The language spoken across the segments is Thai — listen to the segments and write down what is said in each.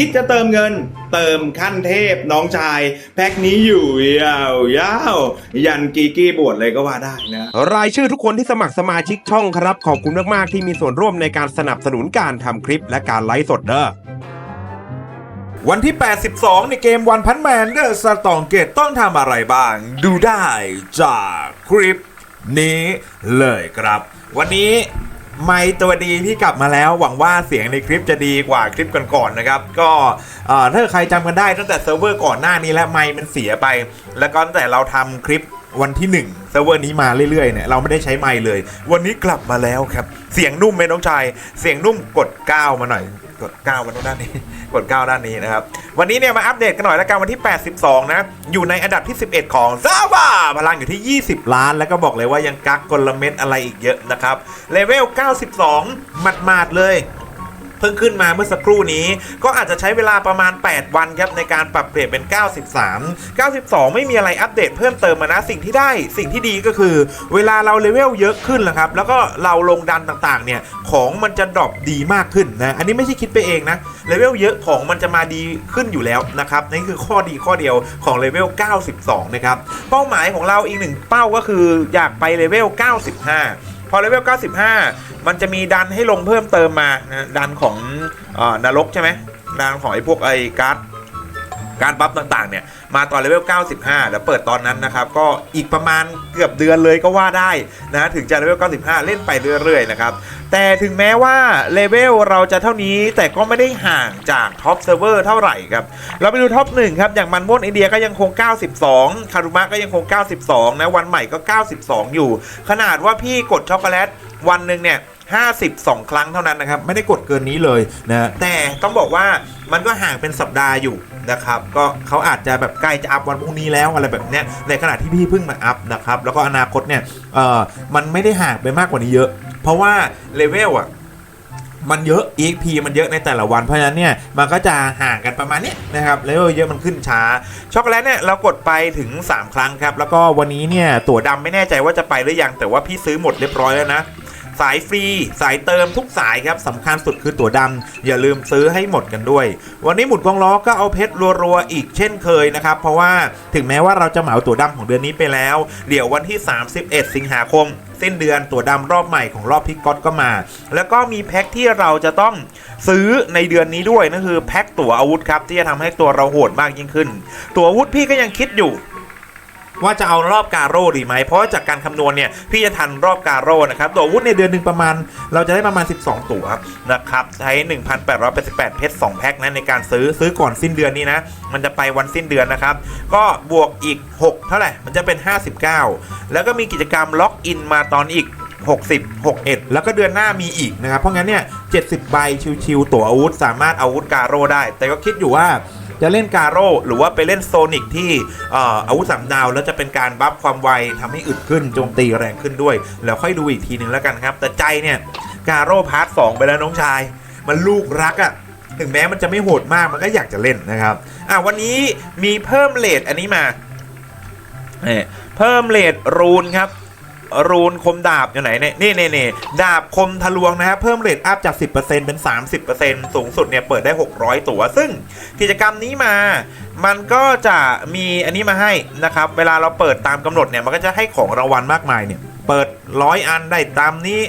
คิดจะเติมเงิน เติมขั้นเทพน้องชาย แพ็คนี้อยู่ยาวยาวๆยันกีกี้บวชเลยก็ว่าได้นะ รายชื่อทุกคนที่สมัครสมาชิกช่องครับ ขอบคุณมาก ๆ ที่มีส่วนร่วมในการสนับสนุนการทำคลิปและการไลฟ์สดเด้อวันที่ 82 ในเกมวันพันแมนเดอร์สตองเกตต้องทำอะไรบ้าง ดูได้จากคลิปนี้เลยครับ วันนี้ ไม่ตัวดีพี่กลับมาแล้ว หวังว่าเสียงในคลิปจะดีกว่าคลิปก่อนๆนะครับ ก็เอ่อถ้าใครจำกันได้ตั้งแต่เซิร์ฟเวอร์ก่อนหน้านี้แล้วไม่มันเสียไป แล้วก็ตั้งแต่เราทำคลิปวันที่1เซิร์ฟเวอร์นี้มาเรื่อยๆเนี่ยเราไม่ได้ใช้ไมค์เลย วันนี้กลับมาแล้วครับ เสียงนุ่มไหมน้องชาย เสียงนุ่มกด9มาหน่อย กด9มาตรงด้านนี้ กด 9 ด้านนี้นะครับ วันนี้เนี่ยมาอัปเดตกันหน่อยแล้วกันวันที่ 82 นะ อยู่ในอันดับที่ 11 ของซาบาพลังอยู่ที่ 20 ล้าน แล้วก็บอกเลยว่ายังกักกลเม็ดอะไรอีกเยอะนะครับ เลเวล 92 หมาดๆเลย เพิ่งขึ้นมาเมื่อสักครู่นี้ ก็อาจจะใช้เวลาประมาณ 8 วันครับในการปรับเปลี่ยนเป็น 93 92 ไม่มีอะไรอัปเดตเพิ่มเติมมานะสิ่งที่ได้สิ่งที่ดีก็คือ เวลาเราเลเวลเยอะขึ้นนะครับแล้วก็เราลงดันต่างๆเนี่ยของมันจะดรอปดีมากขึ้นนะอันนี้ไม่ใช่คิดไปเองนะเลเวลเยอะของมันจะมาดีขึ้นอยู่แล้วนะครับนี่คือข้อดีข้อเดียวของเลเวล 92 นะครับเป้าหมายของเราอีกหนึ่งเป้าก็คืออยากไปเลเวล 95 พอเลเวล 95 มันจะมีดันให้ลงเพิ่มเติมมานะดันของอนรกใช่ไหมดันของไอ้พวกไอ้การ์ดการบัฟต่างๆเนี่ย มาตอนเลเวล 95 แล้วเปิดตอนนั้นนะครับ ก็อีกประมาณเกือบเดือนเลยก็ว่าได้นะถึงจะเลเวล 95 เล่นไปเรื่อยๆนะครับ แต่ถึงแม้ว่าเลเวลเราจะเท่านี้แต่ก็ไม่ได้ห่างจากท็อปเซิร์ฟเวอร์เท่าไหร่ครับ เราไปดูท็อป1ครับ อย่างมันม่วนอินเดียก็ยังคง 92 คารุมะก็ยังคง 92 นะ วันใหม่ก็ 92 อยู่ ขนาดว่าพี่กดช็อกโกแลตวันหนึ่งเนี่ย 52 ครั้งเท่านั้นนะครับ ไม่ได้กดเกินนี้เลยนะแต่ต้องบอกว่ามันก็ห่างเป็นสัปดาห์อยู่นะครับก็เขาอาจจะแบบใกล้จะอัพวันพรุ่งนี้แล้วอะไรแบบเนี้ยในขณะที่พี่เพิ่งมาอัพนะครับแล้วก็อนาคตเนี่ยเออมันไม่ได้ห่างไปมากกว่านี้เยอะ เพราะว่าเลเวลอะมันเยอะ EXP มันเยอะในแต่ละวันเพราะฉะนั้นเนี่ยมันก็จะห่างกันประมาณนี้นะครับเลเวลเยอะมันขึ้นช้า ช็อกโกแลตเนี่ยเรากดไปถึง 3 ครั้งครับ แล้วก็วันนี้เนี่ยตั๋วดำไม่แน่ใจว่าจะไปหรือยังแต่ว่าพี่ซื้อหมดเรียบร้อยแล้วนะ สายฟรี สายเติมทุกสายครับสำคัญสุดคือตั๋วดำอย่าลืมซื้อให้หมดกันด้วย วันนี้หมุดกองล้อก็เอาเพชรรัวๆอีกเช่นเคยนะครับ เพราะว่าถึงแม้ว่าเราจะเหมาตั๋วดำของเดือนนี้ไปแล้ว เดี๋ยววันที่ 31 สิงหาคมสิ้นเดือนตั๋วดำรอบใหม่ของรอบพิกก็อตก็มา แล้วก็มีแพ็คที่เราจะต้องซื้อในเดือนนี้ด้วยนั่นคือแพ็คตั๋วอาวุธครับที่จะทำให้ตัวเราโหดมากยิ่งขึ้น ตั๋วอาวุธพี่ก็ยังคิดอยู่ ว่าจะเอารอบการโร่ดีไหมเพราะจากการคำนวณเนี่ยพี่จะทันรอบการโร่นะครับตัวอาวุธในเดือนหนึ่งประมาณ เราจะได้ประมาณ 12 ตัวนะครับใช้ 1,888 เพชร2แพ็คนะในการซื้อซื้อก่อนสิ้นเดือนนี้นะมันจะไปวันสิ้นเดือนนะครับ ก็บวกอีก 6 เท่าไหร่มันจะเป็น 59 แล้วก็มีกิจกรรมล็อกอินมาตอนอีก60 61 แล้วก็เดือนหน้ามีอีกนะครับ เพราะงั้นเนี่ย 70 ใบชิวๆ ตัวอาวุธ สามารถอาวุธการโร่ได้ แต่ก็คิดอยู่ว่า จะเล่นการโร่หรือว่าไปเล่นโซนิกที่อาวุธสามดาว แล้วจะเป็นการบัฟความไวทำให้อึดขึ้นโจมตีแรงขึ้นด้วย แล้วค่อยดูอีกทีหนึ่งแล้วกันครับ แต่ใจเนี่ยการโร่พาร์ทสองไปแล้วน้องชาย มันลูกรักอะ่ะถึงแม้มันจะไม่โหดมากมันก็อยากจะเล่นนะครับอะวันนี้มีเพิ่มเลทอันนี้มาเพิ่มเลทรูนครับ รูนคมดาบอยู่ไหนเนี่ยนี่นี่นี่ดาบคมทะลวงนะครับเพิ่มเรทอัพจาก 10%เป็น 30%สูงสุดเนี่ยเปิดได้ 600 ตัว ซึ่งกิจกรรมนี้มามันก็จะมีอันนี้มาให้นะครับ เวลาเราเปิดตามกำหนดเนี่ยมันก็จะให้ของรางวัลมากมายเนี่ยเปิด100อันได้ตามนี้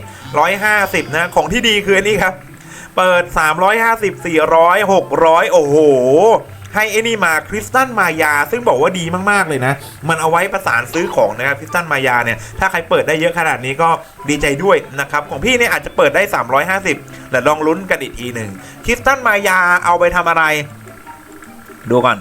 150นะ ของที่ดีคืออันนี้ครับ เปิด350 400 600โอ้โห ให้ไอ้นี่มาคริสตันมายา ซึ่งบอกว่าดีมากๆเลยนะ มันเอาไว้ประสานซื้อของนะครับคริสตันมายาเนี่ย ถ้าใครเปิดได้เยอะขนาดนี้ก็ดีใจด้วยนะครับ ของพี่เนี่ยอาจจะเปิดได้ 350แต่ลองลุ้นกันอีกทีหนึ่งคริสตันมายาเอาไปทำอะไร ดูก่อน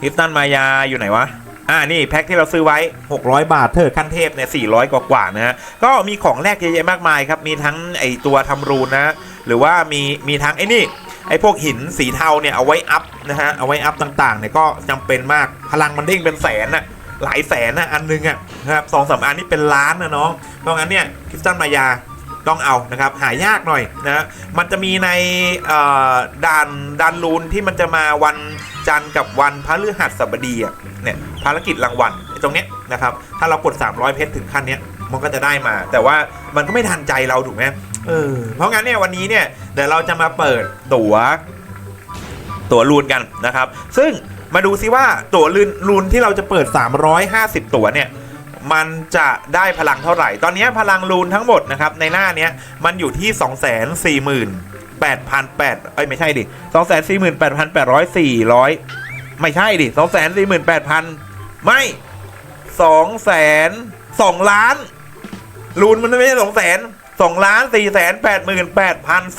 คริสตันมายาอยู่ไหนวะอ่านี่แพ็คที่เราซื้อไว้ 600 บาทเธอขั้นเทพเนี่ย400 กว่ากว่าๆนะฮะก็มีของแลกเยอะแยะมากมายครับ มีทั้งไอตัวทำรูนนะ หรือว่ามีมีทั้งไอ้นี่ ไอ้พวกหินสีเทาเนี่ยเอาไว้อัพนะฮะเอาไว้อัพต่างๆเนี่ยก็จำเป็นมากพลังมันเด้งเป็นแสนน่ะหลายแสนนะอันนึงอะนะครับสองสามอันนี่เป็นล้านนะน้องเพราะงั้นเนี่ยคริสตันมายาต้องเอานะครับหายากหน่อยนะมันจะมีในด่านด่านลูนที่มันจะมาวันจันทร์กับวันพฤหัสบดีอะเนี่ยภารกิจรางวัลตรงเนี้ยนะครับถ้าเรากด 300 เพชรถึงขั้นเนี้ยมันก็จะได้มา แต่ว่ามันก็ไม่ทันใจเราถูกไหม เออเพราะงั้นเนี่ยวันนี้เนี่ยเดี๋ยวเราจะมาเปิดตั๋ว ตั๋วลูนกันนะครับ ซึ่งมาดูซิว่าตั๋วลูนลูนที่เราจะเปิด 350 ตั๋วเนี่ยมันจะได้พลังเท่าไหร่ ตอนนี้พลังลูนทั้งหมดนะครับในหน้าเนี้ยมันอยู่ที่ 2 4 0 0 0 0 8 8 0 0เอ้ยไม่ใช่ดิ2 4 8 8 8 0 400 ไม่ใช่ดิ2 4 8 0 0 0 ไม่2แสน2ล้านลูนมันไม่ใช่2แสน2ล้าน4แสน8 8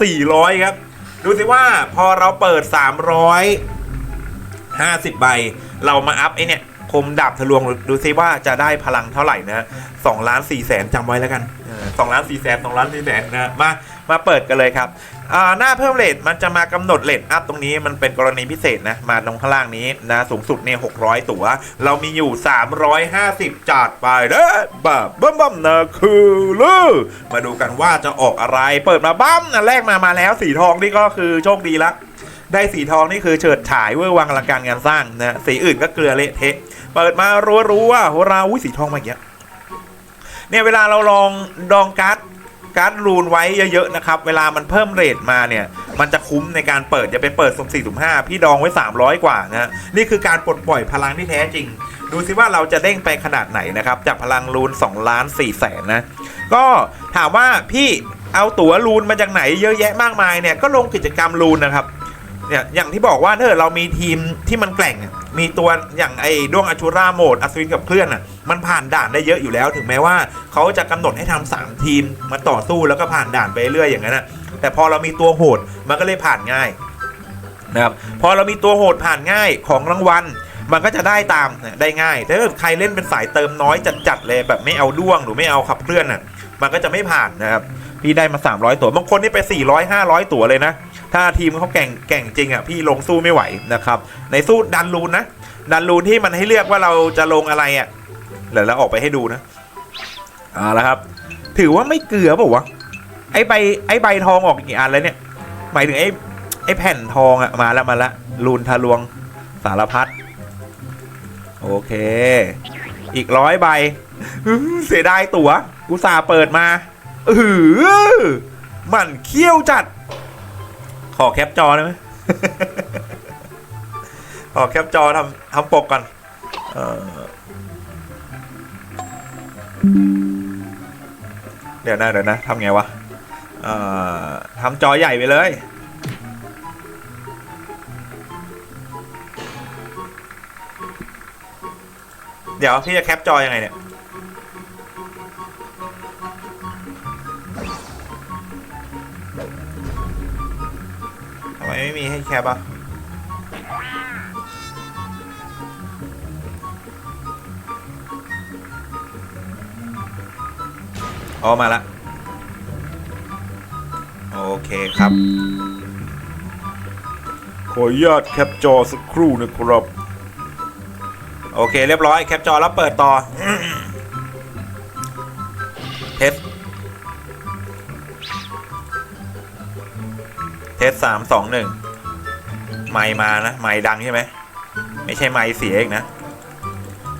400ครับ ดูสิว่าพอเราเปิด350ใบ เรามาอัพไอเนี่ย คมดาบทะลวงดูซิว่าจะได้พลังเท่าไหร่นะ2ล้าน4แสนจำไว้แล้วกันสองล้าน4แสน2ล้าน4แสนนะมามาเปิดกันเลยครับอ่าหน้าเพิ่มเลทมันจะมากำหนดเลทอัพตรงนี้มันเป็นกรณีพิเศษนะ มาตรงข้างล่างนี้นะสูงสุดเนี่ย600ตัว เรามีอยู่ 350จัดไปเด้อแบบบัมบัมนะคือลือมาดูกันว่าจะออกอะไรเปิดมาบัมอันแรกมามาแล้วสีทองนี่ก็คือโชคดีละได้สีทองนี่คือเฉิดฉายเวอร์วังอลังการงานสร้างนะสีอื่นก็เกลือเละเทะ เปิดมารัวๆโหราอุ้ยสีทองมาอย่างเงี้ยเนี่ยเวลาเราลองดองการ์ดการ์ดรูนไว้เยอะๆนะครับ เวลามันเพิ่มเรทมาเนี่ย มันจะคุ้มในการเปิดจะไปเปิดสุ่มสี่สุ่มห้าพี่ดองไว้ 300 กว่านะนี่คือการปลดปล่อยพลังที่แท้จริง ดูสิว่าเราจะเด้งไปขนาดไหนนะครับ จากพลังรูน2ล้าน4แสนนะ ก็ถามว่าพี่เอาตั๋วรูนมาจากไหนเยอะแยะมากมายเนี่ยก็ลงกิจกรรมรูนนะครับเนี่ยอย่างที่บอกว่าถ้าเกิดเรามีทีมที่มันแกร่ง มีตัวอย่างไอ้ด้วงอชูราโหมดอัศวินกับเพื่อนอะมันผ่านด่านได้เยอะอยู่แล้ว ถึงแม้ว่าเขาจะกำหนดให้ทำสามทีมมาต่อสู้แล้วก็ผ่านด่านไปเรื่อยอย่างนั้นนะแต่พอเรามีตัวโหดมันก็เลยผ่านง่ายนะครับพอเรามีตัวโหดผ่านง่ายของรางวัลมันก็จะได้ตามได้ง่ายแต่ถ้าเกิดใครเล่นเป็นสายเติมน้อยจัดๆเลยแบบไม่เอาด้วงหรือไม่เอาขับเคลื่อนอะมันก็จะไม่ผ่านนะครับพี่ได้มา 300 ตัวบางคนนี่ไป 400 500 ตัวเลยนะ ถ้าทีมเขาแก่งแก่งจริงอะพี่ลงสู้ไม่ไหวนะครับในสู้ดันลูนนะดันลูนที่มันให้เลือกว่าเราจะลงอะไรอะเดี๋ยวเราออกไปให้ดูนะเอาละครับ ถือว่าไม่เกลือเปล่าวะไอใบไอใบทองออกกี่อันแล้วเนี่ยหมายถึงไอไอแผ่นทองอะมาแล้วมาล้วลูนทะลวงสารพัดโอเค อีกร้อยใบเสียดายตัว๋วกูสาเปิดมาเออมันเขี้ยวจัด ขอแคปจอได้ไหมขอแคปจอทำทำปกก่อนเเดี๋ยวนะเดี๋ยวนะทำไงวะทำจอใหญ่ไปเลยเดี๋ยวพี่จะแคปจอยังไงเนี่ย ไม่มีให้แคปอะอ๋อมาละโอเคครับ ขออนุญาตแคปจอสักครู่นะครับ โอเคเรียบร้อยแคปจอแล้วเปิดต่อามสองหนึ่งไมค์มานะไมค์ดังใช่ไหมไม่ใช่ไมค์เสียอีกนะ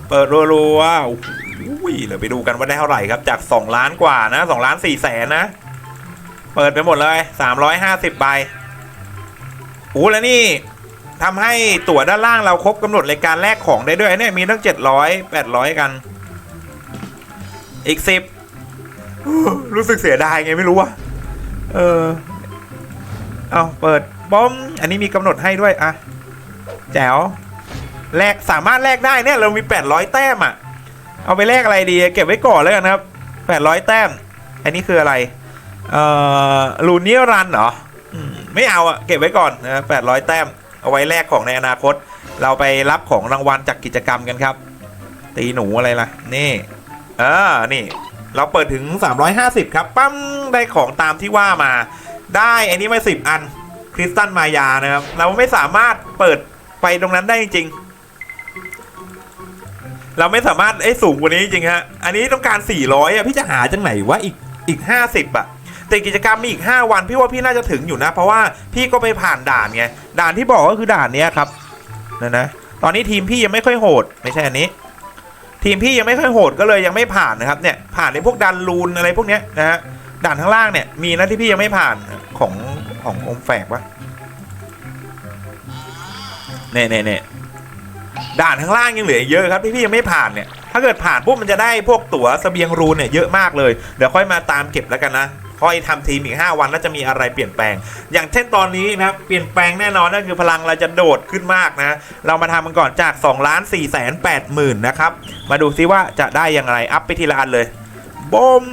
เปิดรัวๆอุ้ยเดี๋ยวไปดูกันว่าได้เท่าไหร่ครับ จาก2ล้านกว่านะ2ล้าน4แสนนะ เปิดไปหมดเลย350ใบโอ้แล้วนี่ทำให้ตั๋วด้านล่างเราครบกำหนดรายการแลกของได้ด้วยเนี่ยมีตั้ง700 800กัน อีก10รู้สึกเสียดายไงไม่รู้อะเออ เอาเปิดบอมอันนี้มีกำหนดให้ด้วยอะแจ๋วแลกสามารถแลกได้เนี่ยเรามี 800 แต้มอะเอาไปแลกอะไรดี เก็บไว้ก่อนแล้วกันครับ 800 แต้ม อันนี้คืออะไร เอ่อลูเนียรันเหรอไม่เอาอะเก็บไว้ก่อนนะ800 แต้ม เอาไว้แลกของในอนาคต เราไปรับของรางวัลจากกิจกรรมกันครับ ตีหนูอะไรล่ะ นี่เออนี่ เราเปิดถึง 350 ครับ ปั๊มได้ของตามที่ว่ามา ได้อันนี้มา10อันคริสตันมายานะครับ เราไม่สามารถเปิดไปตรงนั้นได้จริง เราไม่สามารถไอ้สูงกว่านี้จริงฮะ อันนี้ต้องการ 400อะพี่จะหาจังไหนวะอีกอีก 50อะแต่กิจกรรมมีอีก 5 วัน พี่ว่าพี่น่าจะถึงอยู่นะ เพราะว่าพี่ก็ไปผ่านด่านไงด่านที่บอกก็คือด่านเนี้ยครับนะนะตอนนี้ทีมพี่ยังไม่ค่อยโหด ไม่ใช่อันนี้ ทีมพี่ยังไม่ค่อยโหดก็เลยยังไม่ผ่านนะครับเนี่ยผ่านในพวกดันลูนอะไรพวกเนี้ยนะฮะ ด่านข้างล่างเนี่ย มีนะที่พี่ยังไม่ผ่านของของอมแฝกวะเน่เน่เน่ด่านข้างล่างยังเหลือเยอะครับที่พี่ยังไม่ผ่านเนี่ย ถ้าเกิดผ่านปุ๊บมันจะได้พวกตั๋วเสบียงรูนเนี่ยเยอะมากเลย เดี๋ยวค่อยมาตามเก็บแล้วกันนะค่อยทำทีมอีก 5 วันแล้วจะมีอะไรเปลี่ยนแปลง อย่างเช่นตอนนี้นะครับเปลี่ยนแปลงแน่นอนนั่นคือพลังเราจะโดดขึ้นมากนะ เรามาทำมันก่อนจาก2ล้าน4แสน8หมื่นนะครับ มาดูซิว่าจะได้อย่างไร อัพไปทีละอันเลยบม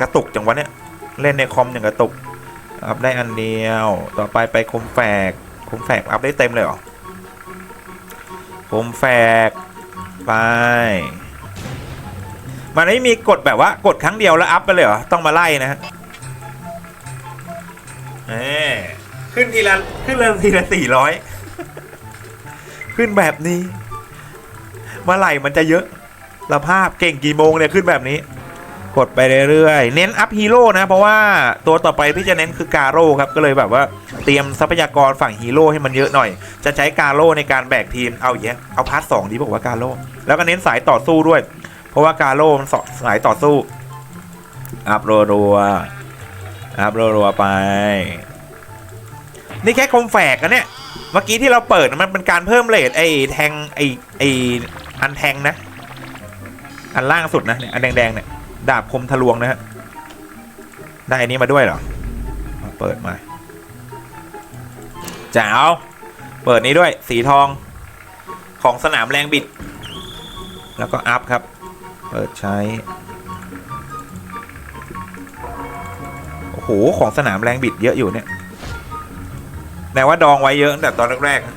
กระตุกจังวะเนี่ย เล่นในคอมอย่างกระตุก อัพได้อันเดียว ต่อไปไปคมแฝก คมแฝกอัพได้เต็มเลยเหรอ คมแฝกไป มันไม่มีกดแบบว่ากดครั้งเดียวแล้วอัพไปเลยเหรอ ต้องมาไล่นะฮะเอ้ขึ้นทีละขึ้นละทีละสี่ร้อยขึ้นแบบนี้เมื่อไหร่มันจะเยอะสภาพเก่งกี่โมงเนี่ยขึ้นแบบนี้ กดไปเรื่อยๆ เน้นอัพฮีโร่นะ เพราะว่าตัวต่อไปที่จะเน้นคือกาโร่ครับ ก็เลยแบบว่าเตรียมทรัพยากรฝั่งฮีโร่ให้มันเยอะหน่อย จะใช้กาโร่ในการแบกทีม เอาอย่างเงี้ยเอาพาร์ทสองดีบอกว่ากาโร่แล้วก็เน้นสายต่อสู้ด้วย เพราะว่ากาโร่มันสายต่อสู้ อัพรัวๆอัพรัวๆไป นี่แค่คมแฝกอะเนี่ย เมื่อกี้ที่เราเปิดมันเป็นการเพิ่มเลทไอ้แทงไอ้ไอ้อันแทงนะ อันล่างสุดนะเนี่ยอันแดงๆเนี่ย ดาบคมทะลวงนะฮะ ได้อันนี้มาด้วยเหรอมาเปิดมาจ๋วเปิดนี้ด้วยสีทองของสนามแรงบิด แล้วก็อัพครับ เปิดใช้ โอ้โห ของสนามแรงบิดเยอะอยู่เนี่ยแต่ว่าดองไว้เยอะตั้งแต่ตอนแรกๆ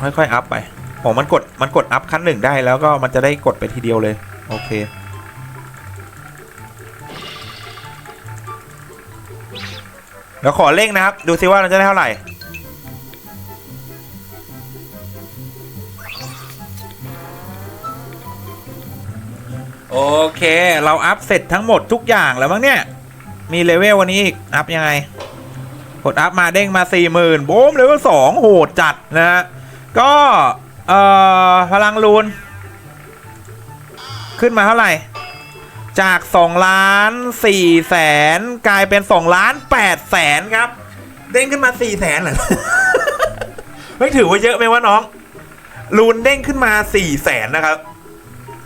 ค่อยๆ อัพไป โอ้มันกดมันกดอัพขั้นหนึ่งได้แล้วก็มันจะได้กดไปทีเดียวเลย โอเค เดี๋ยวขอเร่งนะครับ ดูซิว่าเราจะได้เท่าไหร่ โอเค เราอัพเสร็จทั้งหมดทุกอย่างแล้วมั้งเนี่ย มีเลเวลวันนี้อีก อัพยังไง กดอัพมาเด้งมา 40,000โบมเลเวล2โหดจัดนะฮะก็ เอ่อพลังลูน ขึ้นมาเท่าไหร่ จาก 2 ล้าน4แสนกลายเป็น 2 ล้าน8แสนครับ เด้งขึ้นมา4แสนเหรอไม่ถือว่าเยอะไหมวะน้องลูนเด้งขึ้นมา4แสนนะครับ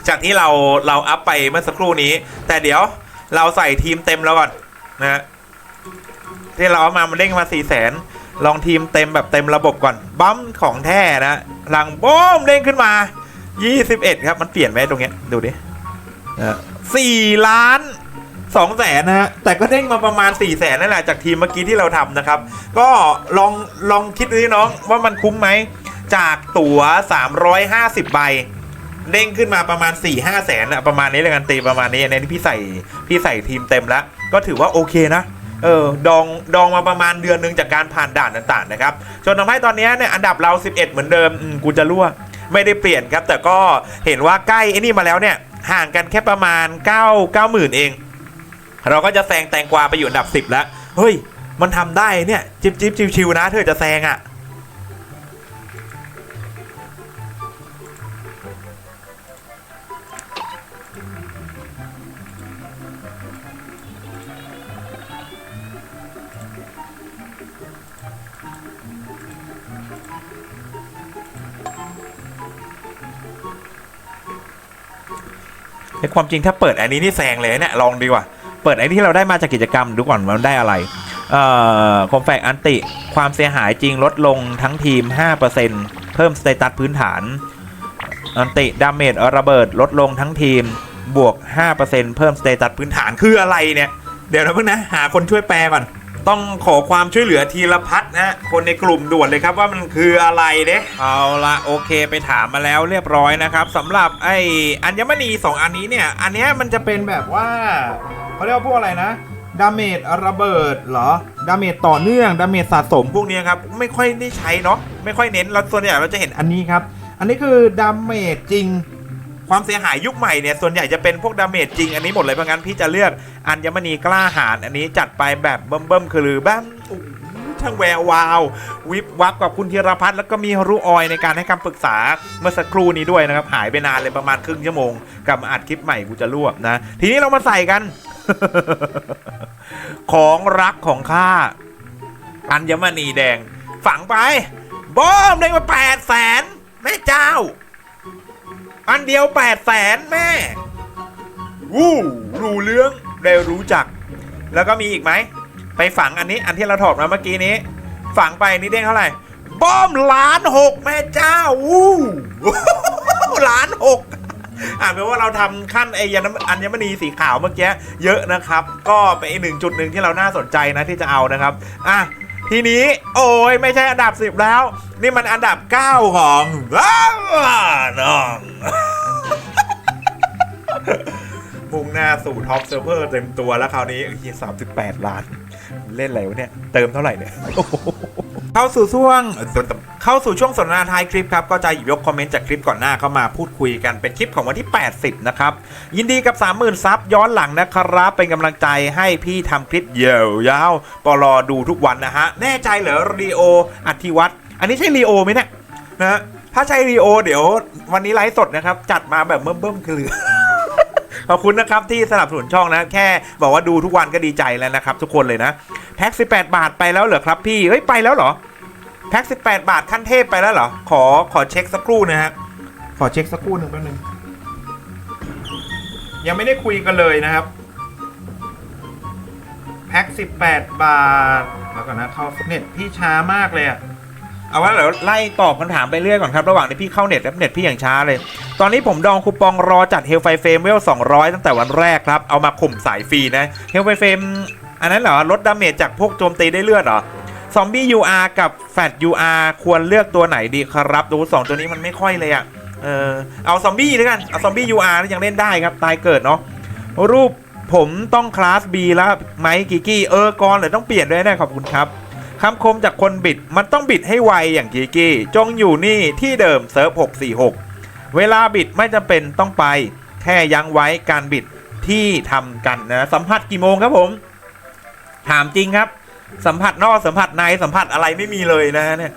จากที่เราเราอัพไปเมื่อสักครู่นี้ แต่เดี๋ยวเราใส่ทีมเต็มแล้วก่อนนะฮะที่เราเอามามันเด้งมา4ี่แสน ลองทีมเต็มแบบเต็มระบบก่อนบัมของแท้นะหลังโบ้มเด้งขึ้นมา 21 ครับมันเปลี่ยนไหมตรงเนี้ยดูดิสี่ล้านสองแสนนะฮะแต่ก็เด้งมาประมาณ4ี่แสนนั่นแหละจากทีมเมื่อกี้ที่เราทำนะครับ ก็ลองลองคิดดูน้องว่ามันคุ้มไหมจากตั๋ว 350 ใบ เด้งขึ้นมาประมาณ4ี่ห้าแสนอะประมาณนี้เลยกันตีประมาณนี้ในที่พี่ใส่พี่ใส่ทีมเต็มแล้ว ก็ถือว่าโอเคนะ เออดองดองมาประมาณเดือนหนึ่งจากการผ่านด่านต่างๆนะครับจนทำให้ตอนนี้เนี่ยอันดับเรา 11 เหมือนเดิมอืมกูจะรั่วไม่ได้เปลี่ยนครับ แต่ก็เห็นว่าใกล้ไอ้นี่มาแล้วเนี่ยห่างกันแค่ประมาณ 9 9หมื่นเอง เราก็จะแซงแตงกวาไปอยู่อันดับ 10 แล้ว เฮ้ย มันทำได้เนี่ย จิ๊บจิ๊บชิวๆนะเธอจะแซงอะ่ะ ในความจริงถ้าเปิดอันนี้นี่แซงเลยเนี่ยลองดีกว่า เปิดไอ้ที่เราได้มาจากกิจกรรมดูก่อนว่ามันได้อะไรเอ่อคอมแฟกอันติความเสียหายจริงลดลงทั้งทีม 5%เพิ่มสเตตัสพื้นฐาน อันติดาเมจระเบิดลดลงทั้งทีมบวก 5%เพิ่มสเตตัสพื้นฐานคืออะไรเนี่ย เดี๋ยวนะเพิ่งนะ หาคนช่วยแปลก่อน ต้องขอความช่วยเหลือทีละพัดนะคนในกลุ่มด่วนเลยครับว่ามันคืออะไรเด้เอาละโอเคไปถามมาแล้วเรียบร้อยนะครับสำหรับไอ้อัญมณีสองอันนี้เนี่ยอันเนี้ยมันจะเป็นแบบว่าเขาเรียกว่าพวกอะไรนะดาเมจระเบิดเหรอ ดาเมจต่อเนื่อง ดาเมจสะสมพวกนี้ครับ ไม่ค่อยได้ใช้เนาะ ไม่ค่อยเน้นแล้วส่วนใหญ่เราจะเห็นอันนี้ครับ อันนี้คือดาเมจจริง ความเสียหายยุคใหม่เนี่ยส่วนใหญ่จะเป็นพวกดาเมจจริงอันนี้หมดเลยเพราะงั้นพี่จะเลือกอัญมณีกล้าหาญอันนี้จัดไปแบบเบิ่มๆคือแบ้มโอ้โหช่างแวววาว วิบวับกับคุณธีรพัฒน์แล้วก็มีฮารุออยในการให้คำปรึกษาเมื่อสักครู่นี้ด้วยนะครับหายไปนานเลยประมาณครึ่งชั่วโมงกลับมาอัดคลิปใหม่กูจะรวบนะ ทีนี้เรามาใส่กัน ของรักของข้าอัญมณีแดง ฝังไปบอมได้มาแปดแสนแม่เจ้า อันเดียวแปดแสนแม่วู้รู้เรื่องได้รู้จัก แล้วก็มีอีกไหม ไปฝังอันนี้อันที่เราถอดมาเมื่อกี้นี้ ฝังไปนี่เด้งเท่าไหร่บ้อมล้านหกแม่เจ้าวู้ล้านหกอ่าแปลว่าเราทำขั้นไอ้ยันอัญมณีสีขาวเมื่อกี้เยอะนะครับ ก็เป็นอีกหนึ่งจุดหนึ่งที่เราน่าสนใจนะที่จะเอานะครับ อะ ทีนี้โอ้ยไม่ใช่อันดับสิบแล้ว นี่มันอันดับเก้าของอ้าวน้องมุ่งหน้าสู่ท็อปเซิร์ฟเวอร์เต็มตัวแล้วคราวนี้เฮียสามสิบแปดล้าน เล่นอะไรวะเนี่ย เติมเท่าไหร่เนี่ย เข้าสู่ช่วงเข้าสู่ช่วงสนทนาท้ายคลิปครับก็จะหยิบยกคอมเมนต์จากคลิปก่อนหน้าเข้ามาพูดคุยกันเป็นคลิปของวันที่ 80 นะครับ ยินดีกับ 30,000 ซับย้อนหลังนะครับ เป็นกำลังใจให้พี่ทำคลิปเยียวยาวปอรอดูทุกวันนะฮะ แน่ใจเหรอรีโออธิวัตรอันนี้ใช่รีโอไหมเนี่ยนะฮะถ้าใช่รีโอ เดี๋ยววันนี้ไลฟ์สดนะครับ จัดมาแบบเบิ่มๆคือขอบคุณนะครับที่สนับสนุนช่องนะ แค่บอกว่าดูทุกวันก็ดีใจแล้วนะครับ ทุกคนเลยนะ แพ็ก18 บาทไปแล้วเหรอครับพี่ เฮ้ย ไปแล้วเหรอ แพ็ก18 บาทขั้นเทพไปแล้วเหรอ ขอขอเช็คสักครู่นะฮะ ขอเช็คสักครู่หนึ่งแป๊บนึง ยังไม่ได้คุยกันเลยนะครับ แพ็ก18 บาท แล้วก่อนนะเข้าเน็ตพี่ช้ามากเลยอะเอาว่าเดี๋ยวไล่ตอบคำถามไปเรื่อยก่อนครับ ระหว่างที่พี่เข้าเน็ตแล้วเน็ตพี่อย่างช้าเลย ตอนนี้ผมดองคูปองรอจัดเฮลไฟเฟมเวล200 ตั้งแต่วันแรกครับ เอามาข่มสายฟรีนะ เฮลไฟเฟมอันนั้นเหรอลดดาเมจจากพวกโจมตีได้เลือดเหรอ ซอมบี้ UR กับแฟต UR ควรเลือกตัวไหนดีครับดูสองตัวนี้มันไม่ค่อยเลยอะเออเอาซอมบี้ด้วยกันเอาซอมบี้ UR ยังเล่นได้ครับตายเกิดเนาะรูปผมต้องคลาส B แล้วไหมกิกี้เออก่อนเลยต้องเปลี่ยนด้วยนะขอบคุณครับคำคมจากคนบิดมันต้องบิดให้ไวอย่างกิกกี้จงอยู่นี่ที่เดิมเซิร์ฟ646 เวลาบิดไม่จำเป็นต้องไป แค่ยั้งไว้การบิดที่ทำกันนะสัมผัสกี่โมงครับผม ถามจริงครับ สัมผัสนอกสัมผัสในสัมผัสอะไรไม่มีเลยนะเนี่ย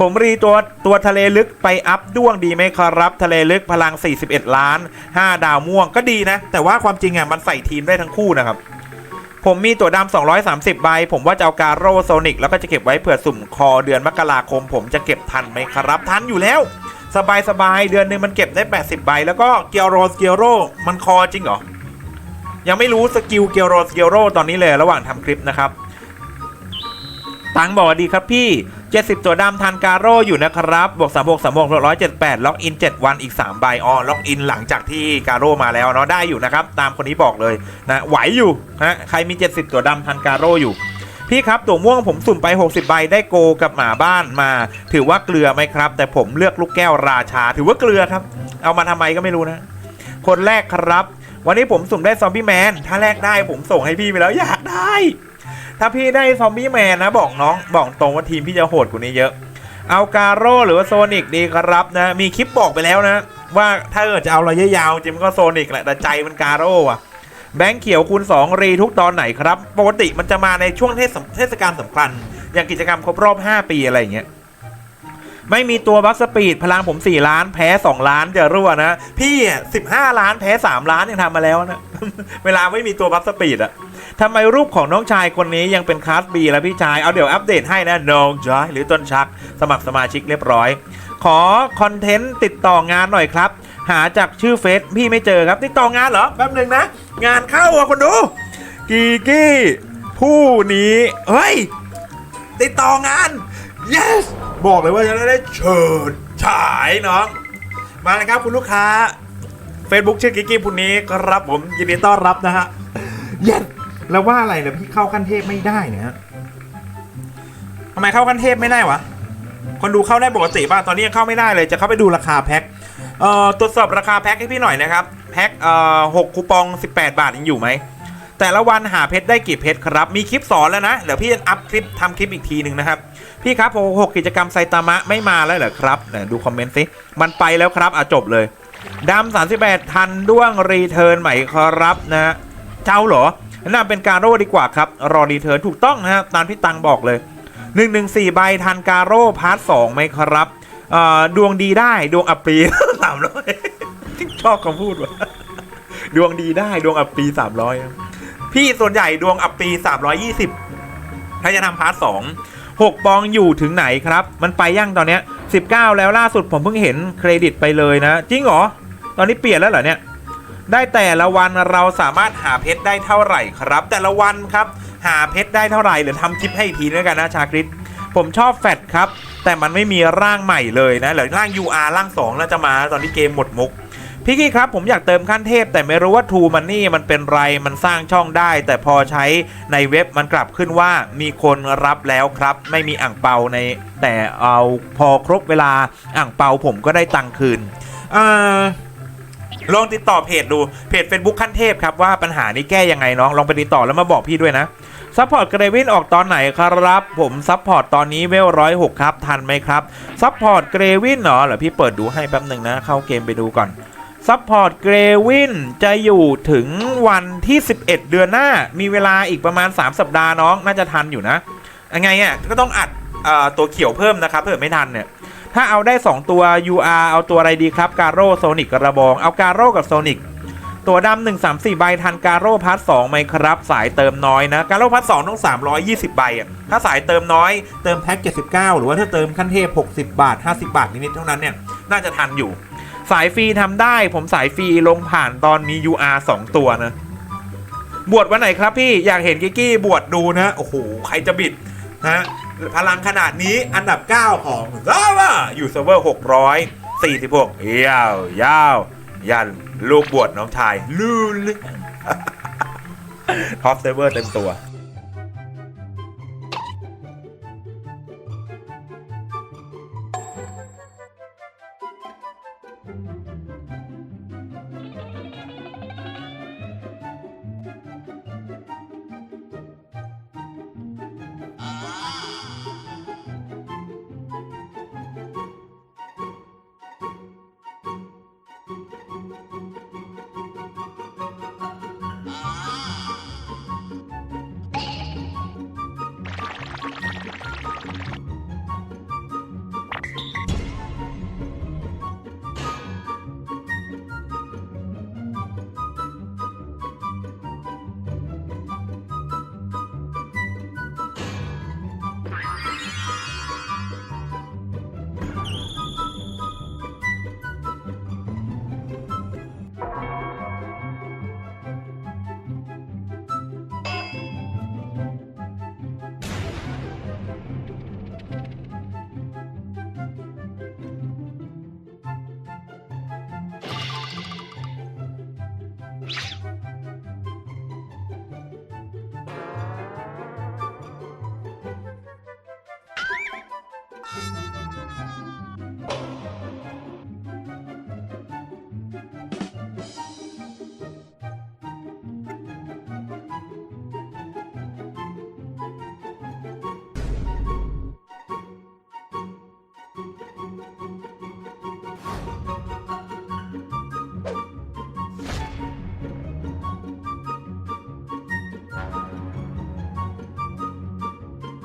ผมรีตัวตัวทะเลลึกไปอัพด้วงดีไหมครับ ทะเลลึกพลัง 41 ล้าน 5 ดาวม่วงก็ดีนะ แต่ว่าความจริงอะมันใส่ทีมได้ทั้งคู่นะครับ ผมมีตัวดำ230 ใบ ผมว่าจะเอาการโรโซนิกแล้วก็จะเก็บไว้เผื่อสุ่มคอเดือนมกราคม ผมจะเก็บทันไหมครับ ทันอยู่แล้ว สบายสบายๆเดือนหนึ่งมันเก็บได้ 80 ใบ แล้วก็เกียวโรสเกียวโรมันคอจริงเหรอยังไม่รู้สกิลเกียวโรสเกียวโรตอนนี้เลยระหว่างทำคลิปนะครับ ตังบอกว่าดีครับพี่ 70 ตัวดำทันการโร่อยู่นะครับ บวก 36 36 178 ล็อกอิน 7 วันอีก 3 ใบอ๋อล็อกอินหลังจากที่การโร่มาแล้วเนาะได้อยู่นะครับ ตามคนนี้บอกเลยนะไหวอยู่นะใครมี 70 ตัวดำทันการโร่อยู่ พี่ครับ ตัวม่วงผมสุ่มไป 60 ใบได้โกกับหมาบ้านมา ถือว่าเกลือไหมครับ แต่ผมเลือกลูกแก้วราชา ถือว่าเกลือครับ เอามาทำไมก็ไม่รู้นะ คนแรกครับ วันนี้ผมสุ่มได้ซอมบี้แมนถ้าแรกได้ผมส่งให้พี่ไปแล้วอยากได้ ถ้าพี่ได้ซอมบี้แมนนะบอกน้องบอกตรงว่าทีมพี่จะโหดกว่านี้เยอะ เอาการโร่หรือว่าโซนิกดีครับนะ มีคลิปบอกไปแล้วนะ ว่าถ้าเกิดจะเอาระยะยาวจริงมันก็โซนิกแหละแต่ใจมันการโร่อะแบงค์เขียวคูณ2 รีทุกตอนไหนครับ ปกติมันจะมาในช่วงเทศเทศกาลสำคัญ อย่างกิจกรรมครบรอบ 5 ปีอะไรอย่างเงี้ย ไม่มีตัวบัคสปีดพลังผม 4 ล้านแพ้ 2 ล้านจะรั่วนะ พี่อะ15 ล้านแพ้ 3 ล้านยังทำมาแล้วนะ เวลาไม่มีตัวบัคสปีดอะทำไมรูปของน้องชายคนนี้ยังเป็นคลาส B แล้วพี่ชาย เอาเดี๋ยวอัปเดตให้นะน้องชายหรือต้นชัก สมัครสมาชิกเรียบร้อย ขอคอนเทนต์ติดต่องานหน่อยครับ หาจากชื่อเฟซพี่ไม่เจอครับติดต่องานเหรอแป๊บหนึ่งนะ งานเข้าอะคนดูกีกี้ผู้นี้เฮ้ยติดต่องาน yes บอกเลยว่าจะได้เชิญฉายน้อง มาเลยครับคุณลูกค้า Facebook ชื่อกิกกี้ผู้นี้ครับผมยินดีต้อนรับนะฮะ yes แล้วว่าอะไรเนี่ยพี่เข้าขั้นเทพไม่ได้เนี่ยทำไมเข้าขั้นเทพไม่ได้วะ คนดูเข้าได้ปกติป่ะ ตอนนี้ยังเข้าไม่ได้เลย จะเข้าไปดูราคาแพ็ค เอ่อ ตรวจสอบราคาแพ็คให้พี่หน่อยนะครับ แพ็ค เอ่อหกคูปอง 18 บาทยังอยู่ไหม แต่ละวันหาเพชรได้กี่เพชรครับ มีคลิปสอนแล้วนะ เดี๋ยวพี่จะอัพคลิปทำคลิปอีกทีหนึ่งนะครับ พี่ครับโอ้หกกิจกรรมไซตามะไม่มาแล้วเหรอครับไหนดูคอมเมนต์สิมันไปแล้วครับอะจบเลยดำสามสิบแปดทันด้วงรีเทิร์นใหม่ครับนะ เจ้าเหรอน่าเป็นการโร่ดีกว่าครับ รอรีเทิร์นถูกต้องนะฮะตามพี่ตังบอกเลย 1 1 4 ใบทันการโร่พาร์ทสองไหมครับดวงดีได้ดวงอัปปีสามร้อยชอบคำพูดว่ะดวงดีได้ดวงอัปปีสามร้อยพี่ส่วนใหญ่ดวงอัปปีสามร้อยยี่สิบถ้าจะทำพาร์ทสอง หกปองอยู่ถึงไหนครับ มันไปยั่งตอนเนี้ยสิบเก้าแล้วล่าสุดผมเพิ่งเห็นเครดิตไปเลยนะ จริงเหรอ ตอนนี้เปลี่ยนแล้วเหรอเนี่ย ได้แต่ละวันเราสามารถหาเพชรได้เท่าไหร่ครับ แต่ละวันครับ หาเพชรได้เท่าไหร่หรือทำคลิปให้อีกทีด้วยกันนะชาคริสผมชอบแฟดครับ แต่มันไม่มีร่างใหม่เลยนะหรือร่าง UR ร่าง2น่าจะมาตอนที่เกมหมดมุก พี่กี้ครับผมอยากเติมขั้นเทพ แต่ไม่รู้ว่าทูมันนี่มันเป็นไรมันสร้างช่องได้ แต่พอใช้ในเว็บมันกลับขึ้นว่ามีคนรับแล้วครับ ไม่มีอ่างเปาใน แต่เอาพอครบเวลาอ่างเปาผมก็ได้ตังค์คืนอ่าลองติดต่อเพจดูเพจ Facebook ขั้นเทพครับว่าปัญหานี้แก้ยังไงน้องลองไปติดต่อแล้วมาบอกพี่ด้วยนะซัพพอร์ตเกรวินออกตอนไหนครับ ผมซัพพอร์ตตอนนี้เวลร้อยหกครับ ทันไหมครับซัพพอร์ตเกรวินเหรอเดี๋ยวพี่เปิดดูให้แป๊บหนึ่งนะ เข้าเกมไปดูก่อน ซัพพอร์ตเกรวินจะอยู่ถึงวันที่ 11 เดือนหน้า มีเวลาอีกประมาณ 3 สัปดาห์น้อง น่าจะทันอยู่นะยังไงอะก็ต้องอัดอตัวเขียวเพิ่มนะครับเผื่อไม่ทันเนี่ย ถ้าเอาได้ 2 ตัว UR เอาตัวอะไรดีครับการโร่โซนิกกระบอง เอาการโร่กับโซนิกตัวดำหนึ่งสามสี่ใบทันการโร่พัทสองไหมครับ สายเติมน้อยนะการโร่พัทสองต้อง320ใบอะถ้าสายเติมน้อยเติมแพ็ก79หรือว่าถ้าเติมขั้นเทพ60บาท50บาทนิดๆเท่านั้นเนี่ยน่าจะทันอยู่ สายฟรีทำได้ ผมสายฟรีลงผ่านตอนมี UR 2 ตัวนะ บวชวันไหนครับพี่อยากเห็นกิกกี้บวชดูนะ โอ้โห ใครจะบิดนะพลังขนาดนี้อันดับ 9 ของซาว่าอยู่เซิร์ฟเวอร์ 646 ยาวยาวยันลูกบวชน้องชายลูลท็อปเซิร์ฟเวอร์เต็มตัว